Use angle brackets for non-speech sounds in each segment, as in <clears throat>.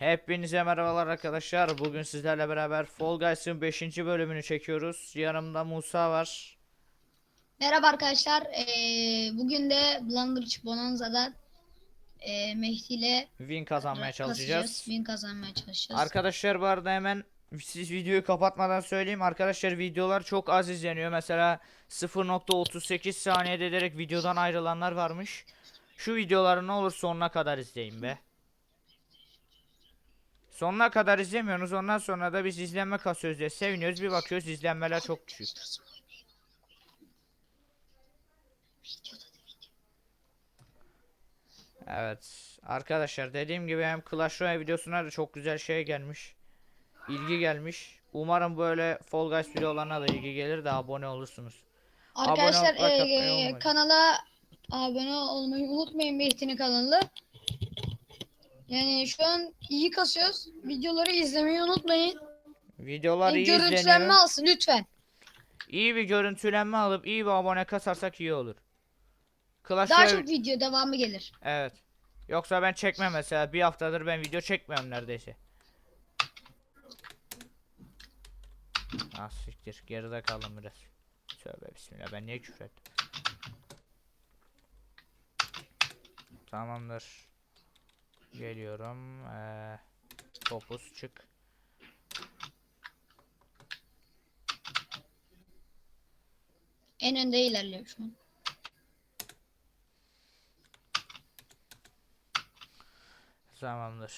Hepinize merhabalar arkadaşlar. Bugün sizlerle beraber Fall Guys'ın 5. bölümünü çekiyoruz. Yanımda Musa var. Merhaba arkadaşlar. Ee, bugün de Blunderch Bonanza'da ee, Mehdi ile Win kazanmaya çalışacağız. Win kazanmaya çalışacağız. Arkadaşlar bu arada hemen siz videoyu kapatmadan söyleyeyim. Arkadaşlar videolar çok az izleniyor. Mesela 0.38 saniyede ederek videodan ayrılanlar varmış. Şu videoları ne olur sonuna kadar izleyin be. Sonuna kadar izlemiyorsunuz. Ondan sonra da biz izlenme kasıyoruz diye seviniyoruz. Bir bakıyoruz izlenmeler çok düşük. Evet. Arkadaşlar dediğim gibi hem Clash Royale videosuna da çok güzel şey gelmiş. İlgi gelmiş. Umarım böyle Fall Guys videolarına da ilgi gelir de abone olursunuz. Arkadaşlar abone ee, unutmayın. kanala abone olmayı unutmayın Mehdi'nin kanalı. Yani şu an iyi kasıyoruz. Videoları izlemeyi unutmayın. Videolar iyi görüntülenme izleniyor. alsın lütfen. İyi bir görüntülenme alıp iyi bir abone kasarsak iyi olur. Clash Daha çok video devamı gelir. Evet. Yoksa ben çekmem mesela. Bir haftadır ben video çekmiyorum neredeyse. Ah siktir. Geride kaldım biraz. Tövbe bismillah. Ben niye küfür ettim? Tamamdır. Geliyorum. Ee, topuz çık. En önde ilerliyor şu an. Tamamdır.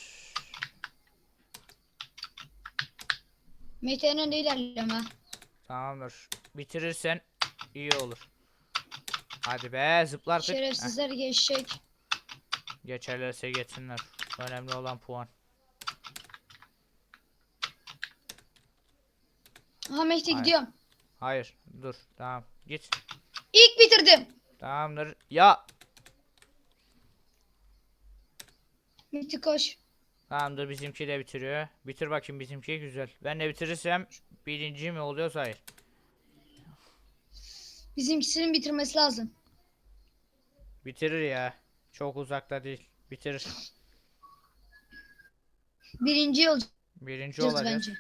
Mehdi en önde ilerliyor ha. Tamamdır. Bitirirsen iyi olur. Hadi be zıplar. Şerefsizler geçecek. Geçerlerse geçsinler. Önemli olan puan. Aha Mehdi Hayır. gidiyorum. Hayır dur tamam git. İlk bitirdim. Tamamdır. Ya Mehdi koş. tamamdır bizimki de bitiriyor. Bitir bakayım bizimki güzel. Ben de bitirirsem birinci mi oluyorsa hayır. Bizimkisinin bitirmesi lazım. Bitirir ya. Çok uzakta değil. Bitirir. Birinci olacağız Birinci olacağız. bence.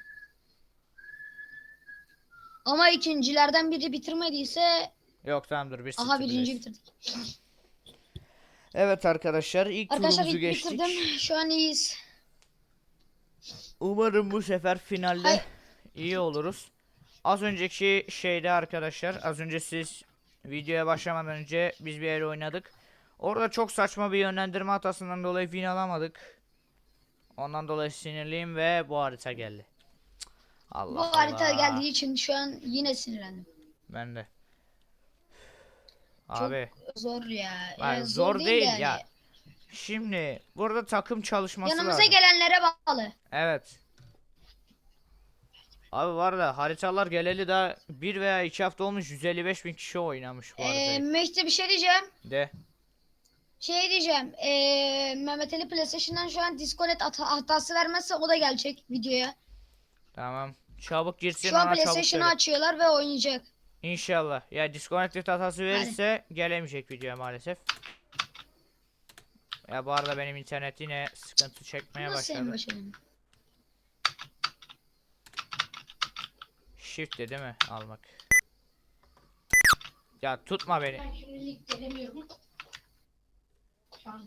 Ama ikincilerden biri bitirmediyse Yok tamamdır bir aha birinci bitirdik. Evet arkadaşlar ilk Arkadaşlar turumuzu ilk geçtik. bitirdim. Şu an iyiyiz. Umarım bu sefer finalde Hay- iyi oluruz. Az önceki şeyde arkadaşlar, az önce siz videoya başlamadan önce biz bir el oynadık. Orada çok saçma bir yönlendirme hatasından dolayı win alamadık. Ondan dolayı sinirliyim ve bu harita geldi. Cık, Allah Bu harita Allah. geldiği için şu an yine sinirlendim. Ben de. Abi Zor ya. Lan Ya zor değil yani. ya. şimdi burada takım çalışması Yanımıza lazım. gelenlere bağlı. Evet. Abi var da haritalar geleli daha bir veya iki hafta olmuş 155 bin kişi oynamış bu Ee, haritayı. Mehdi bir şey diyeceğim. De. Şey diyeceğim. Ee, Mehmet Ali PlayStation'dan şu an Disconnect hata- hatası vermezse o da gelecek videoya. Tamam. Çabuk girsin Şu an çabuk PlayStation'ı söyle. açıyorlar ve oynayacak. İnşallah. Ya disconnected hatası verirse gelemeyecek video maalesef. Ya bu arada benim internet yine sıkıntı çekmeye Nasıl en başladı. Shift de değil mi almak? Ya tutma beni. Ben şimdilik gelemiyorum. Şarjı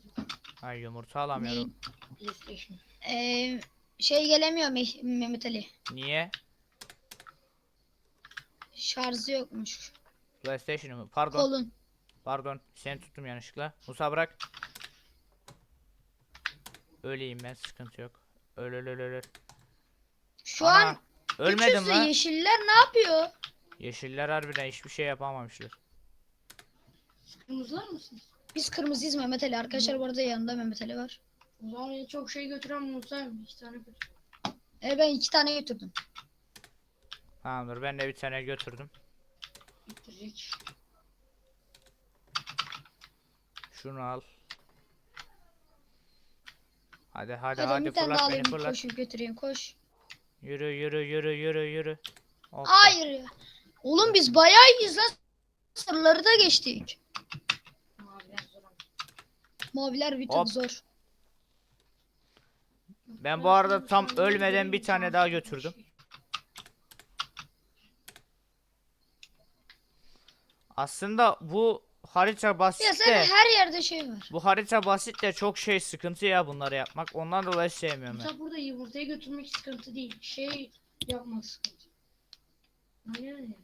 Ay yumurta alamıyorum. PlayStation. Ee, şey gelemiyor Meh- Mehmet Ali. Niye? Şarjı yokmuş. PlayStation'ı mı? Pardon. Kolun. Pardon. Seni tuttum yanlışlıkla. Musa bırak. Öleyim ben. Sıkıntı yok. Öl öl öl öl. öl. Şu Ana, an Ölmedim üçüzü lan. yeşiller ne yapıyor? Yeşiller harbiden hiçbir şey yapamamışlar. Kırmızılar mısınız? Biz kırmızıyız Mehmet Ali. Arkadaşlar bu arada yanında Mehmet Ali var. O zaman çok şey götüren Musa iki tane götür. Ee, ben iki tane götürdüm. Tamamdır. Ben de bir tane götürdüm. Bitirecek. Şunu al. Hadi hadi Hadi, hadi, bir tane daha fırlat alayım. beni fırlat. Koşu götüreyim koş. Yürü yürü yürü yürü yürü. Hoppa. Hayır ya. Oğlum biz bayağı iyiyiz lan. Sarıları da geçtik. Maviler bir tık Hop. zor. Ben bu arada tam ölmeden bir tane daha götürdüm. Aslında bu harita basit Ya de her yerde şey var. bu harita basit de çok şey sıkıntı ya bunları yapmak. Ondan dolayı sevmiyorum ben. Musa burada yumurtayı götürmek sıkıntı değil. Şey yapmak sıkıntı. Aynen öyle.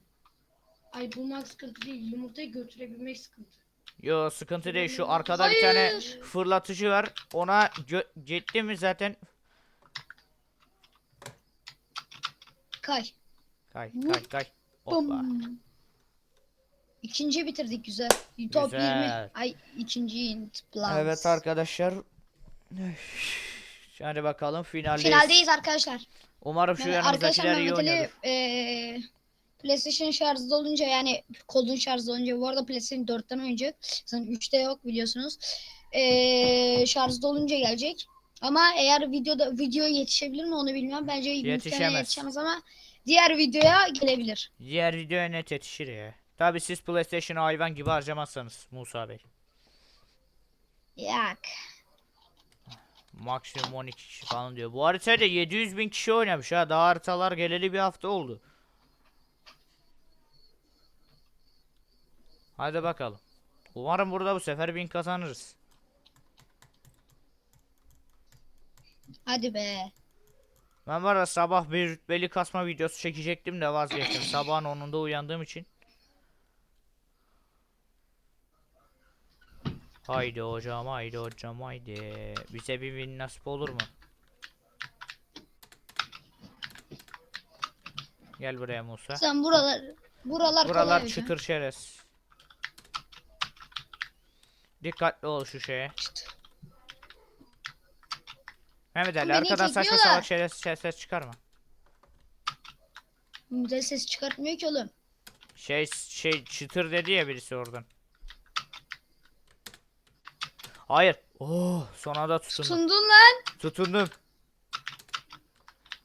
Ay bulmak sıkıntı değil. Yumurtayı götürebilmek sıkıntı. Yo sıkıntı değil. Şu arkada bir tane Hayır. fırlatıcı var. Ona gitti mi zaten Kay. kay kay kay. Hoppa. İkinci bitirdik güzel. Top Güzel. 20. Ay ikinci plus. Evet arkadaşlar. Hadi bakalım finaldeyiz. Finaldeyiz arkadaşlar. Umarım şu Yani yanımızdakiler iyi oynadı. eee PlayStation şarjı olunca yani kodun şarjı olunca bu arada PlayStation 4'ten oynayacak. Zaten 3'te yok biliyorsunuz. Eee şarjı olunca gelecek. Ama eğer videoda video yetişebilir mi onu bilmem. Bence Yetişemez. yetişemez ama diğer videoya gelebilir. Diğer videoya net yetişir ya. Tabi siz PlayStation'ı hayvan gibi harcamazsanız Musa Bey. Yak. Maksimum 12 kişi falan diyor. Bu haritada 700 bin kişi oynamış ha. Daha haritalar geleli bir hafta oldu. Hadi bakalım. Umarım burada bu sefer bin kazanırız. Hadi be. Ben var ya sabah bir rütbeli kasma videosu çekecektim de vazgeçtim. <clears throat> Sabahın 10'unda uyandığım için. Haydi hocam haydi hocam haydi. Bize bir win nasip olur mu? Gel buraya Musa. Sen buralar buralar, kolay Buralar hocam. çıtır şerez. Dikkatli ol şu şeye. Mehmet Ali Beni arkadan saçma çekiyorlar. salak şerez ses, ses çıkarma. Güzel ses çıkartmıyor ki oğlum. Şey şey çıtır dedi ya birisi oradan. Hayır. Oh son anda tutundum. Sundun lan. Tutundum.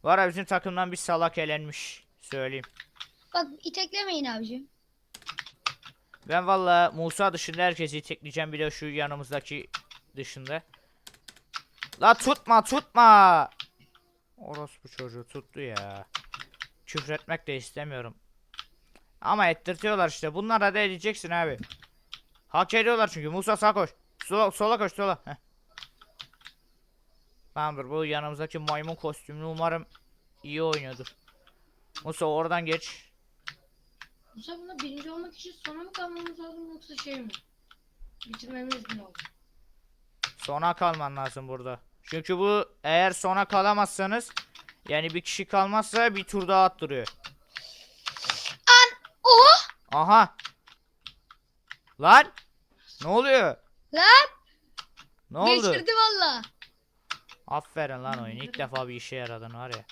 Var ya bizim takımdan bir salak elenmiş. Söyleyeyim. Bak iteklemeyin abicim. Ben valla Musa dışında herkesi tekleyeceğim bir de şu yanımızdaki dışında. La tutma tutma. Orospu çocuğu tuttu ya. Küfretmek de istemiyorum. Ama ettirtiyorlar işte. Bunlara da edeceksin abi. Hak ediyorlar çünkü. Musa sağ koş. Sola, sola koş sola. Heh. Tamamdır bu yanımızdaki maymun kostümlü umarım iyi oynuyordur. Musa oradan geç. Musa bunda birinci olmak için sona mı kalmamız lazım yoksa şey mi? Bitirmemiz mi lazım? Sona kalman lazım burada. Çünkü bu eğer sona kalamazsanız yani bir kişi kalmazsa bir tur daha attırıyor. Oh! Aha. Lan. Ne oluyor? Lan! Ne oldu? Geçirdi valla. Aferin lan oyun. İlk defa bir işe yaradın var ya.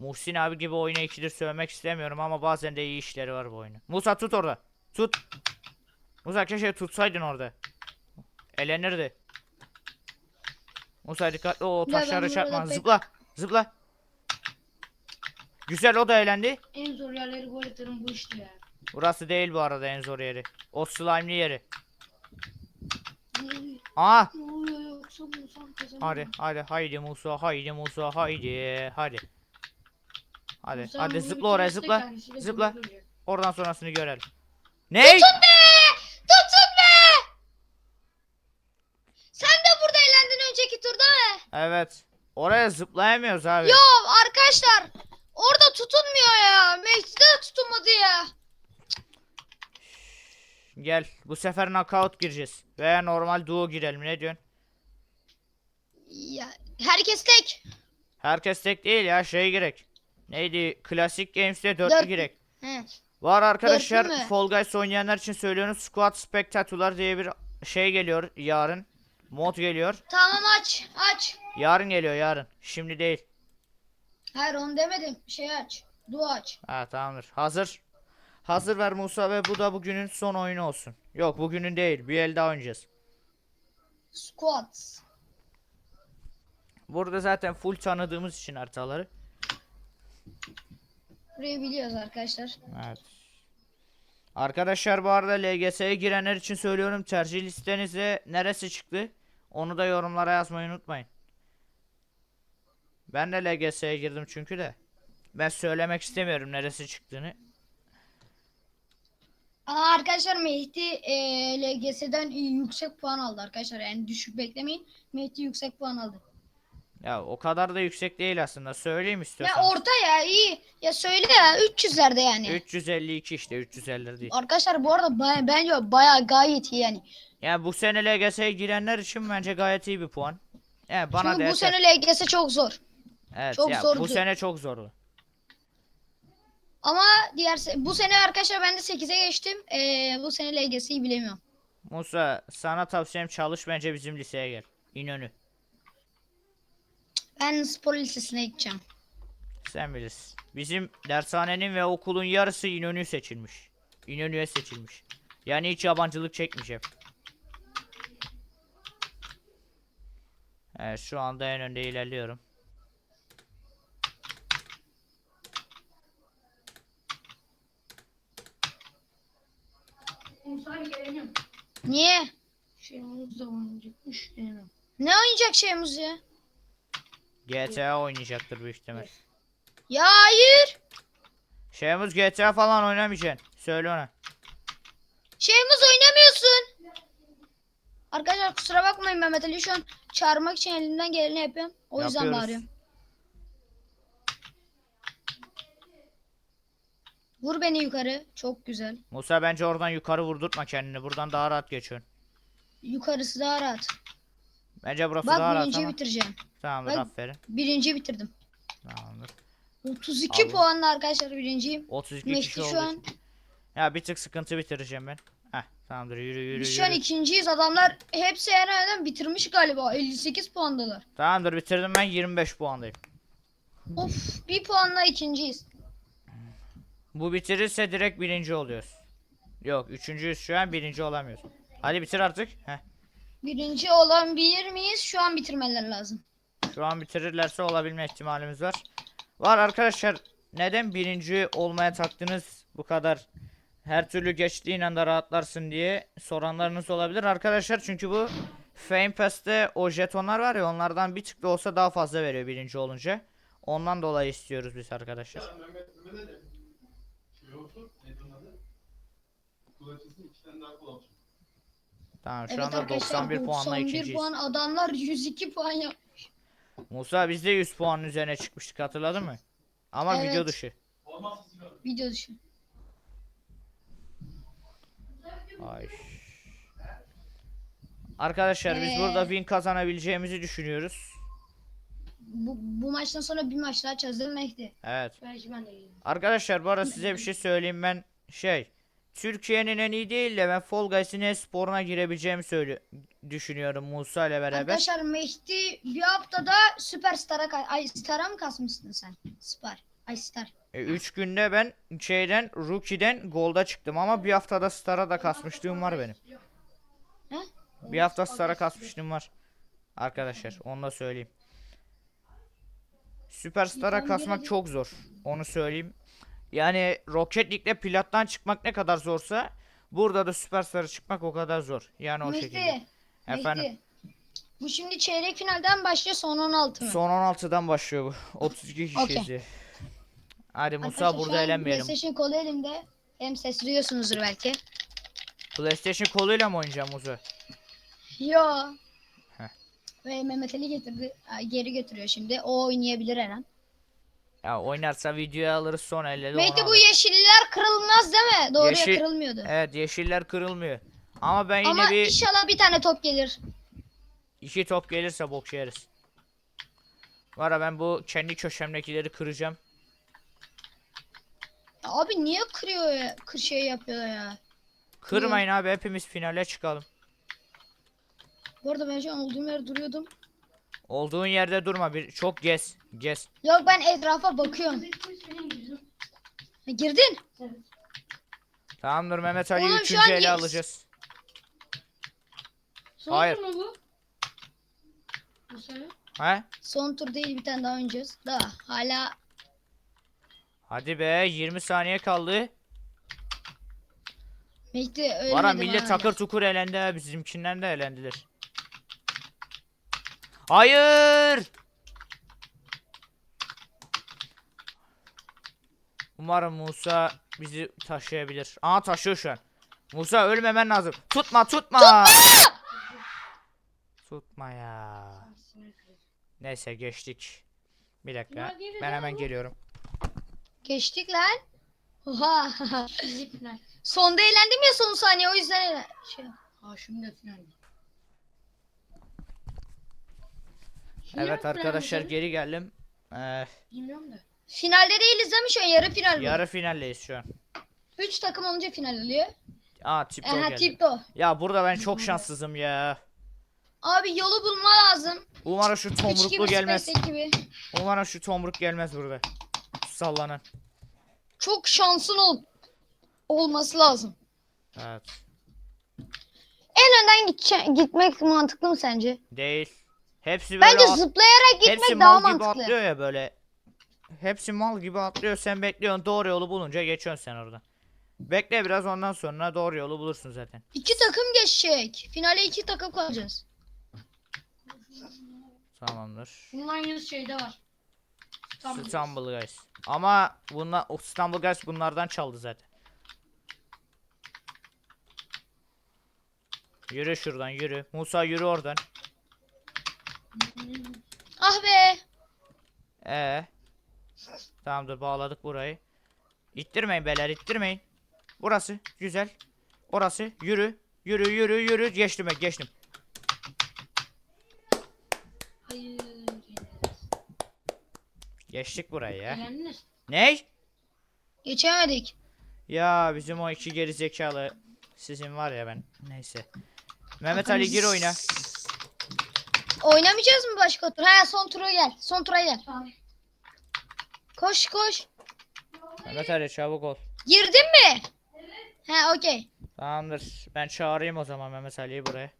Muhsin abi gibi oyunu ikidir sövmek istemiyorum ama bazen de iyi işleri var bu oyunun. Musa tut orada. Tut. Musa keşke tutsaydın orada. Elenirdi. Musa dikkatli o taşları çarpma. Zıpla. Zıpla. Güzel o da eğlendi. En zor yerleri gol atarım bu işte ya. Burası değil bu arada en zor yeri. O slime'li yeri. Aa. Hadi hadi haydi Musa haydi Musa haydi hadi. Hadi Musa hadi bunu zıpla oraya zıpla. kendisiyle Zıpla. gurur duyacak. Oradan sonrasını görelim. Ne? Tutun be! Tutun be! Sen de burada eğlendin önceki turda mı? Evet. Oraya zıplayamıyoruz abi. Yo arkadaşlar orada tutunmuyor ya. Meclis'te de tutunmadı ya. Gel. Bu sefer knockout gireceğiz. Veya normal duo girelim. Ne diyorsun? Ya herkes tek. Herkes tek değil ya. Şey gerek. Neydi? Klasik Games'te dörtlü Dört- girek. He. Var arkadaşlar. Dörtlü mü? Fall Guys oynayanlar için söylüyorum. Squad Spectacular diye bir şey geliyor yarın. Mod geliyor. Tamam aç aç. Yarın geliyor yarın. Şimdi değil. Hayır onu demedim. Şey aç. Dua aç. Ha tamamdır. Hazır. Hazır ver Musa ve bu da bugünün son oyunu olsun. Yok bugünün değil. Bir el daha oynayacağız. Squats. Burada zaten full tanıdığımız için haritaları. Burayı biliyoruz arkadaşlar. Evet. Arkadaşlar bu arada LGS'ye girenler için söylüyorum. Tercih listenizde neresi çıktı? Onu da yorumlara yazmayı unutmayın. Ben de LGS'ye girdim çünkü de. Ben söylemek istemiyorum neresi çıktığını. Aa, arkadaşlar Mehdi e, LGS'den yüksek puan aldı arkadaşlar. Yani düşük beklemeyin. Mehdi yüksek puan aldı. Ya o kadar da yüksek değil aslında. Söyleyeyim Ya istiyorsan. orta ya iyi. Ya söyle ya 300'lerde yani. 352 işte 350 değil. Arkadaşlar bu arada baya, bence baya gayet iyi yani. Yani bu sene LGS'ye girenler için bence gayet iyi bir puan. Yani bana Çünkü bu yeter. sene LGS çok zor. evet, çok ya, zordu. Bu sene çok zordu. Ama diğer se- bu sene arkadaşlar ben de 8'e geçtim. Ee, bu sene LGS'yi bilemiyorum. Musa sana tavsiyem çalış bence bizim liseye gel. İnönü. Ben spor lisesine gideceğim. Sen bilirsin. Bizim dershanenin ve okulun yarısı İnönü seçilmiş. İnönü'ye seçilmiş. Yani hiç yabancılık çekmeyeceğim. Evet şu anda en önde ilerliyorum. Niye? Şey muz da oynayacakmış. Ne oynayacak şeyimiz ya? GTA oynayacaktır büyük ihtimal. Ya hayır. Şeyimiz GTA falan oynamayacaksın. Söyle ona. Şeyimiz oynamıyorsun. Arkadaşlar kusura bakmayın Mehmet Ali şu an çağırmak için elimden geleni yapıyorum. O yüzden Yapıyoruz. bağırıyorum. Vur beni yukarı. Çok güzel. Musa bence oradan yukarı vurdurtma kendini. Buradan daha rahat geçiyorsun. Yukarısı daha rahat. Bence burası daha Bak rahat birinciyi ama. bitireceğim. Tamamdır Bak- aferin. Birinci bitirdim. Tamamdır. 32 Abi. puanla arkadaşlar birinciyim. 32 Mehdi kişi şu oldu. an Ya bir tık sıkıntı bitireceğim ben. Heh tamamdır yürü yürü biz şu an yürü. ikinciyiz. Adamlar hepsi herhalde bitirmiş galiba. 58 puandalar. Tamamdır bitirdim ben 25 puandayım. Of bir puanla ikinciyiz. Bu bitirirse direkt birinci oluyoruz. Yok üçüncüyüz şu an birinci olamıyoruz. Hadi bitir artık. Heh. Birinci olabilir miyiz? Şu an bitirmeler lazım. Şu an bitirirlerse olabilme ihtimalimiz var. Var arkadaşlar. Neden birinci olmaya taktınız bu kadar? Her türlü geçtiğin anda rahatlarsın diye soranlarınız olabilir arkadaşlar. Çünkü bu Fame Pass'te o jetonlar var ya onlardan bir tık da olsa daha fazla veriyor birinci olunca. Ondan dolayı istiyoruz biz arkadaşlar. Mehmet, Mehmet Ali. Şey olsun, açılsın, iki tane daha olsun. Tamam şu evet anda arkadaşlar 91 puanla 91 ikinciyiz. puan adamlar 102 puan yap. Musa biz de 100 puanın üzerine çıkmıştık hatırladın mı? Ama Evet. video dışı. Video dışı. Ay. Arkadaşlar biz Ee, burada win kazanabileceğimizi düşünüyoruz. Bu, bu maçtan sonra bir maç daha çözdüm Mehdi. Evet. Belki ben de gelirim. Arkadaşlar bu arada size bir şey söyleyeyim ben şey Türkiye'nin en iyi değil de ben Fall Guys'in e-sporuna girebileceğimi söyle düşünüyorum Musa ile beraber. Arkadaşlar Mehdi bir haftada Süperstar'a ay Star'a mı kasmışsın sen? Süper. Ay Star. 3 günde ben şeyden Rookie'den Gold'a çıktım ama bir haftada Star'a da kasmışlığım var benim. He? Bir hafta Star'a kasmışlığım var. Arkadaşlar onu da söyleyeyim. Süperstar'a kasmak çok zor. Onu söyleyeyim. Yani Rocket League'de plattan çıkmak ne kadar zorsa burada da Süperstar'a çıkmak o kadar zor. Yani o şekilde. Mehdi. Efendim. Mehdi. Bu şimdi çeyrek finalden başlıyor son 16 mı? Son 16'dan başlıyor bu. <laughs> 32 kişiyiz. Okey. ya. Hadi Musa Arkadaşlar burada eğlenmeyelim. PlayStation kolu elimde. Hem ses duyuyorsunuzdur belki. PlayStation koluyla mı oynayacağım Musa? Yo. Heh. Ve Mehmet Ali getirdi. Geri götürüyor şimdi. O oynayabilir her an. Ya oynarsa videoya alırız son elle de Mehdi onu bu yeşiller kırılmaz değil mi? Doğruya Yeşil- kırılmıyordu. Evet yeşiller kırılmıyor. Ama ben yine Ama bir inşallah bir tane top gelir. iki top gelirse bok yeriz. Var ya ben bu kendi köşemdekileri kıracağım. Ya Abi niye kırıyor ya? Kır şey yapıyor ya. Kırmayın abi hepimiz finale çıkalım. Bu arada ben şu an olduğum yerde duruyordum. Olduğun yerde durma bir çok gez gez. Yok ben etrafa bakıyorum. Ha, girdin. Tamamdır Mehmet Ali Oğlum şu üçüncü an ele alacağız. Son Hayır. mu bu? Bu sene. He? Son tur değil bir tane daha oynayacağız. Daha hala Hadi be 20 saniye kaldı. Mehdi ölmedi Var ya bana millet takır tukur elendi ha bizimkinden de elendiler. Hayır. Umarım Musa bizi taşıyabilir. Aa taşıyor şu an. Musa ölmemen lazım. Tutma tutma. Tutma. ya. Neyse geçtik. Bir dakika. Ben hemen geliyorum. Geçtik lan. Oha. Sonda eğlendim ya son saniye o yüzden şey. Ha şimdi final. Evet arkadaşlar geri geldim. Ee, Bilmiyorum da. Finalde değiliz değil mi şu an? Yarı final mi? yarı finaldeyiz şu an. 3 takım olunca final oluyor. Aa Tipto Aha geldi. Tipto. Ya burada ben çok şanssızım ya. Abi yolu bulma lazım. Umarım şu 3 tomruklu gibi gelmez. Space gibi. Umarım şu tomruk gelmez burada. Sallanan. Çok şansın ol olması lazım. Evet. En önden gitçe- gitmek mantıklı mı sence? Değil. Hepsi böyle Bence at- zıplayarak gitmek hepsi daha mal gibi mantıklı. atlıyor ya böyle. Hepsi mal gibi atlıyor. Sen bekliyorsun doğru yolu bulunca geçiyorsun sen orada. Bekle biraz ondan sonra doğru yolu bulursun zaten. İki takım geçecek. Finale iki takım kalacağız. Tamamdır. Bunun aynısı şeyde var. İstanbul. İstanbul Guys. Ama bunlar o İstanbul Guys bunlardan çaldı zaten. Yürü şuradan yürü. Musa yürü oradan. Ah be. Ee. Tamamdır bağladık burayı. İttirmeyin beyler ittirmeyin. Burası güzel. Orası yürü. Yürü yürü yürü. Geçtim ben geçtim. Hayır. Geçtik burayı ya. Ney? Geçemedik. Ya bizim o iki geri zekalı sizin var ya ben. Neyse. Mehmet Ali gir oyna. Oynamayacağız mı başka tur? Ha son tura gel. Son tura gel. Koş koş. Mehmet Ali çabuk ol. Girdin mi? Ha okey. Tamamdır. Ben çağırayım o zaman Mehmet Ali'yi buraya.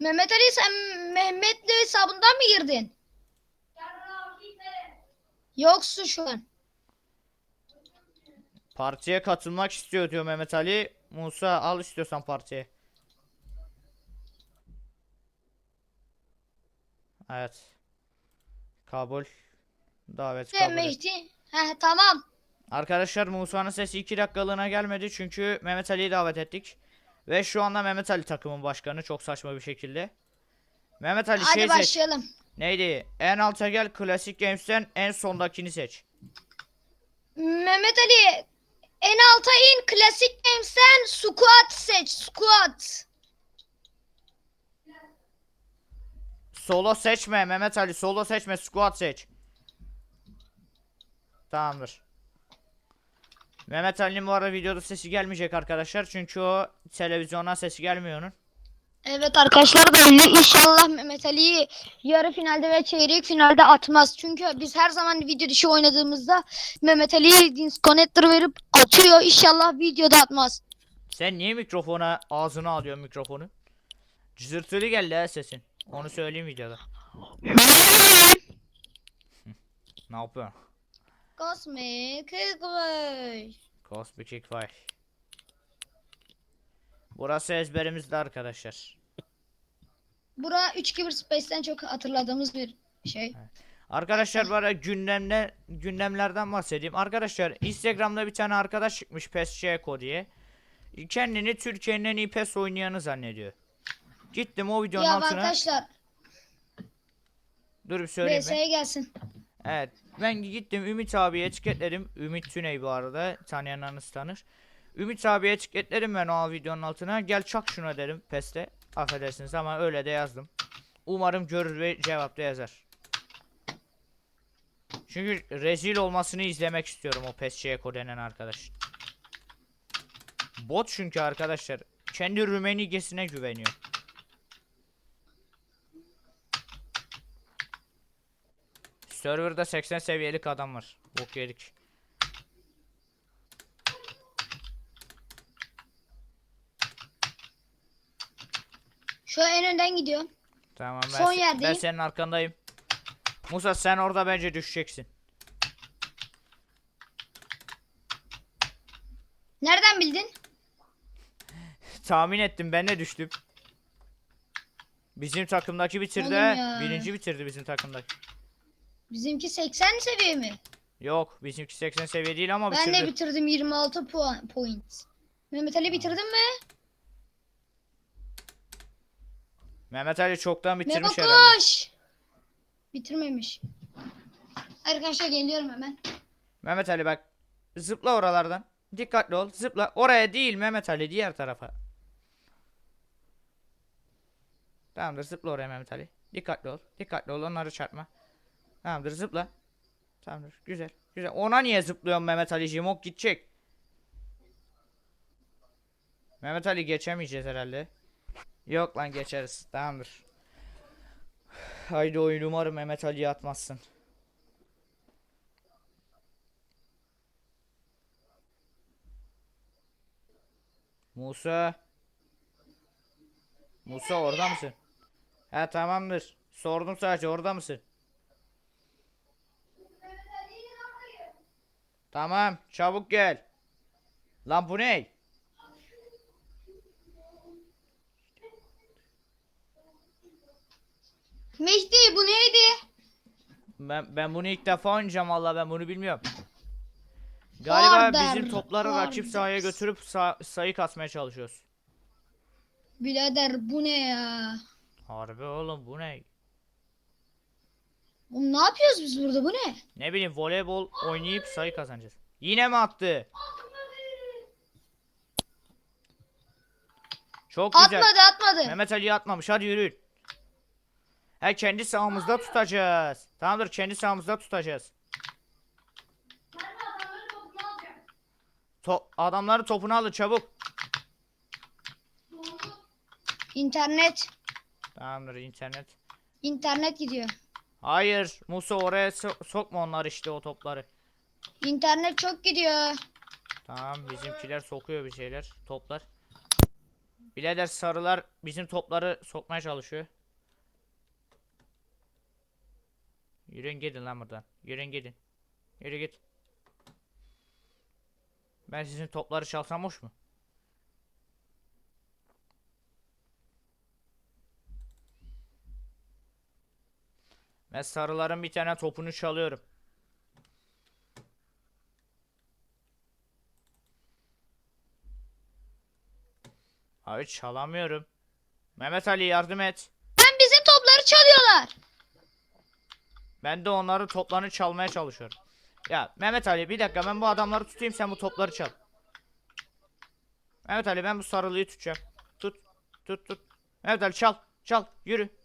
Mehmet Ali sen Mehmet'le hesabından mı girdin? Yoksun şu an. Partiye katılmak istiyor diyor Mehmet Ali. Musa al istiyorsan partiye. Evet. Kabul. Davet Ve kabul. Mehdi. Ha tamam. Arkadaşlar Musa'nın sesi 2 dakikalığına gelmedi çünkü Mehmet Ali'yi davet ettik. Ve şu anda Mehmet Ali takımın başkanı çok saçma bir şekilde. Mehmet Ali Hadi şey seç. başlayalım. Neydi? En alta gel Classic Games'ten en sondakini seç. Mehmet Ali en alta in klasik games'ten squat seç. Squat. Solo seçme Mehmet Ali solo seçme squad seç. Tamamdır. Mehmet Ali'nin bu arada videoda sesi gelmeyecek arkadaşlar çünkü o televizyona sesi gelmiyor onun. Evet arkadaşlar belli. İnşallah Mehmet Ali'yi yarı finalde ve çeyrek finalde atmaz. Çünkü biz her zaman video dışı oynadığımızda Mehmet Ali disconnector verip atıyor. İnşallah videoda atmaz. Sen niye mikrofona ağzına alıyorsun mikrofonu? Cızırtılı geldi ha sesin. Onu söyleyeyim videoda. <laughs> ne yapıyorsun? Cosmic Kıkmış. Cosmic Kick Five. Burası ezberimizde arkadaşlar. Bura 3 Kibir Space'ten çok hatırladığımız bir şey. Arkadaşlar bana gündemde gündemlerden bahsedeyim. Arkadaşlar Instagram'da bir tane arkadaş çıkmış PES Eko diye. Kendini Türkiye'nin en iyi PES oynayanı zannediyor. Gittim o videonun Ya altına. arkadaşlar Dur bir söyleyeyim. BS'ye gelsin. Evet. Ben gittim Ümit abiye etiketledim. Ümit Tüney bu arada. Tanıyanlarınız tanır. Ümit abiye etiketledim ben o videonun altına. Gel çak şuna dedim PES'te. Affedersiniz ama öyle de yazdım. Umarım görür ve cevapta yazar. Çünkü rezil olmasını izlemek istiyorum o PES Eko denen arkadaş. Bot çünkü arkadaşlar. Kendi Rümenigesine güveniyor. Serverda 80 seviyelik adam var. Bok yedik. Şu an en önden gidiyor. Tamam ben, Son se- ben yerdeyim. senin arkandayım. Musa sen orada bence düşeceksin. Nereden bildin? Tahmin ettim ben de düştüm. Bizim takımdaki bitirdi. Oğlum he. ya. Birinci bitirdi bizim takımdaki. Bizimki 80 seviye mi? Yok bizimki 80 seviye değil ama Ben bitirdi. de bitirdim 26 puan point. Mehmet Ali bitirdin mi? Mehmet Ali çoktan Memo bitirmiş herhalde. koş. Bitirmemiş. Arkadaşlar geliyorum hemen. Mehmet Ali bak. Zıpla oralardan. Dikkatli ol. Zıpla. Oraya değil Mehmet Ali diğer tarafa. Tamamdır zıpla oraya Mehmet Ali. Dikkatli ol. Dikkatli ol onları çarpma. Tamamdır zıpla. Tamamdır güzel. Güzel. Ona niye zıplıyorsun Mehmet Ali'ciğim? Ok gidecek. Mehmet Ali geçemeyeceğiz herhalde. Yok lan geçeriz. Tamamdır. Haydi oyun umarım Mehmet Ali'yi atmazsın. Musa. Musa orada mısın? He tamamdır. Sordum sadece orada mısın? Tamam çabuk gel. Lan bu ne? Mehdi bu neydi? Ben, ben bunu ilk defa oynayacağım valla ben bunu bilmiyorum. Galiba Vardır, bizim topları rakip vardır. sahaya götürüp sa- sayı kasmaya çalışıyoruz. Birader bu ne ya? Harbi oğlum bu ne? Oğlum ne yapıyoruz biz burada bu ne? Ne bileyim voleybol oynayıp sayı kazanacağız. Yine mi attı? Çok güzel. Atmadı atmadı. Mehmet Ali atmamış. Hadi yürüyün. He kendi sahamızda tutacağız. Tamamdır kendi sahamızda tutacağız. To adamları topunu alın çabuk. İnternet. Tamamdır internet. İnternet gidiyor. Hayır Musa oraya so- sokma onlar işte o topları. İnternet çok gidiyor. Tamam bizimkiler sokuyor bir şeyler toplar. Birader sarılar bizim topları sokmaya çalışıyor. Yürüyün gidin lan buradan. Yürüyün gidin. Yürü git. Ben sizin topları çalsam hoş mu? Ben sarıların bir tane topunu çalıyorum. Hayır çalamıyorum. Mehmet Ali yardım et. Ben bizim topları çalıyorlar. Ben de onları toplarını çalmaya çalışıyorum. Ya Mehmet Ali bir dakika ben bu adamları tutayım sen bu topları çal. Mehmet Ali ben bu sarılıyı tutacağım. Tut. Tut tut. Mehmet Ali çal. Çal. Yürü.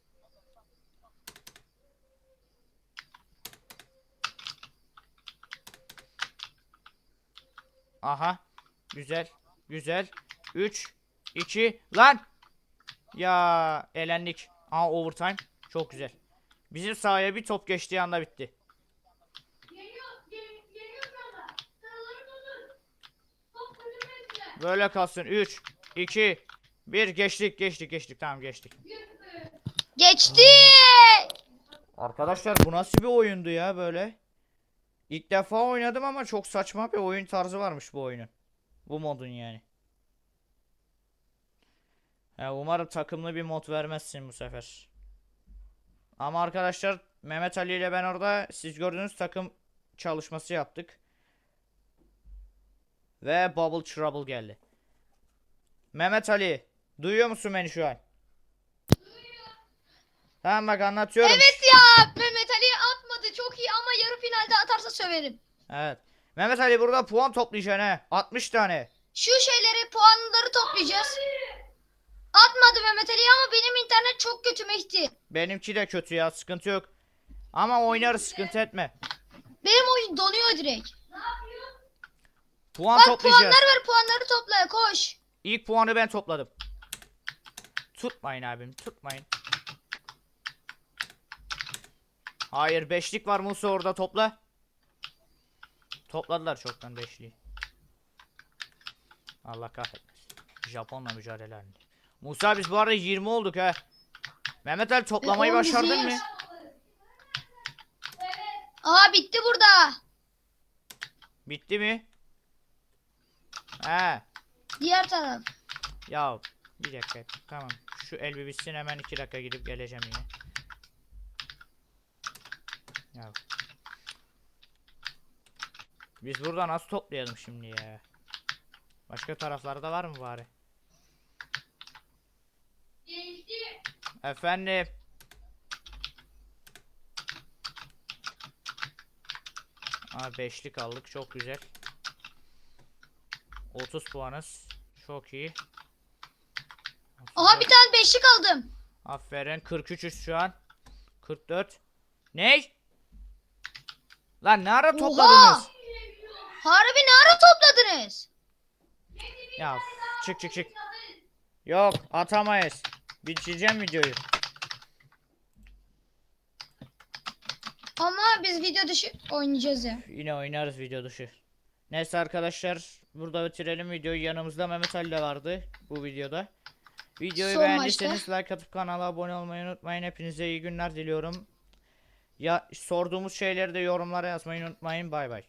Aha. Güzel. Güzel. 3 2 lan. Ya elendik. Aha overtime. Çok güzel. Bizim sahaya bir top geçtiği anda bitti. Böyle kalsın. 3 2 1 geçtik geçtik geçtik. Tamam geçtik. Geçti. Arkadaşlar bu nasıl bir oyundu ya böyle? İlk defa oynadım ama çok saçma bir oyun tarzı varmış bu oyunun. Bu modun yani. Ya umarım takımlı bir mod vermezsin bu sefer. Ama arkadaşlar Mehmet Ali ile ben orada siz gördüğünüz takım çalışması yaptık. Ve Bubble Trouble geldi. Mehmet Ali, duyuyor musun beni şu an? Tamam bak anlatıyorum. Evet ya Mehmet Ali atmadı çok iyi ama yarı finalde atarsa söverim. Evet. Mehmet Ali burada puan toplayacaksın he. 60 tane. Şu şeyleri puanları toplayacağız. Atmadı Mehmet Ali ama benim internet çok kötü Mehdi. Benimki de kötü ya sıkıntı yok. Ama oynarız sıkıntı etme. Benim oyun donuyor direkt. Puan Bak toplayacağız. puanlar var puanları topla koş. İlk puanı ben topladım. Tutmayın abim tutmayın. Hayır beşlik var Musa orada topla. Topladılar çoktan beşliği. Allah kahretmesin. Japonla mücadele halinde. Musa biz bu arada 20 olduk ha. Mehmet Ali toplamayı başardın mı? Aa bitti burada. Bitti mi? He. Diğer taraf. Ya bir dakika. Tamam. Şu el bir bitsin hemen 2 dakika gidip geleceğim yine. Ya. Biz burada nasıl toplayalım şimdi ya? Başka taraflarda var mı bari? Efendim. Aa beşlik aldık çok güzel. 30 puanız. Çok iyi. Aha bir tane beşlik aldım. Aferin 43'üz şu an. 44. Ne? Lan ne ara Oha! topladınız? Harbi ne ara topladınız? Ya çık çık çık. Yok atamayız. Bitireceğim videoyu. Ama biz video dışı oynayacağız ya. Yine oynarız video dışı. Neyse arkadaşlar burada bitirelim videoyu. Yanımızda Mehmet Ali de vardı bu videoda. Videoyu Son beğendiyseniz like atıp kanala abone olmayı unutmayın. Hepinize iyi günler diliyorum. Ya sorduğumuz şeyleri de yorumlara yazmayı unutmayın. Bay bay.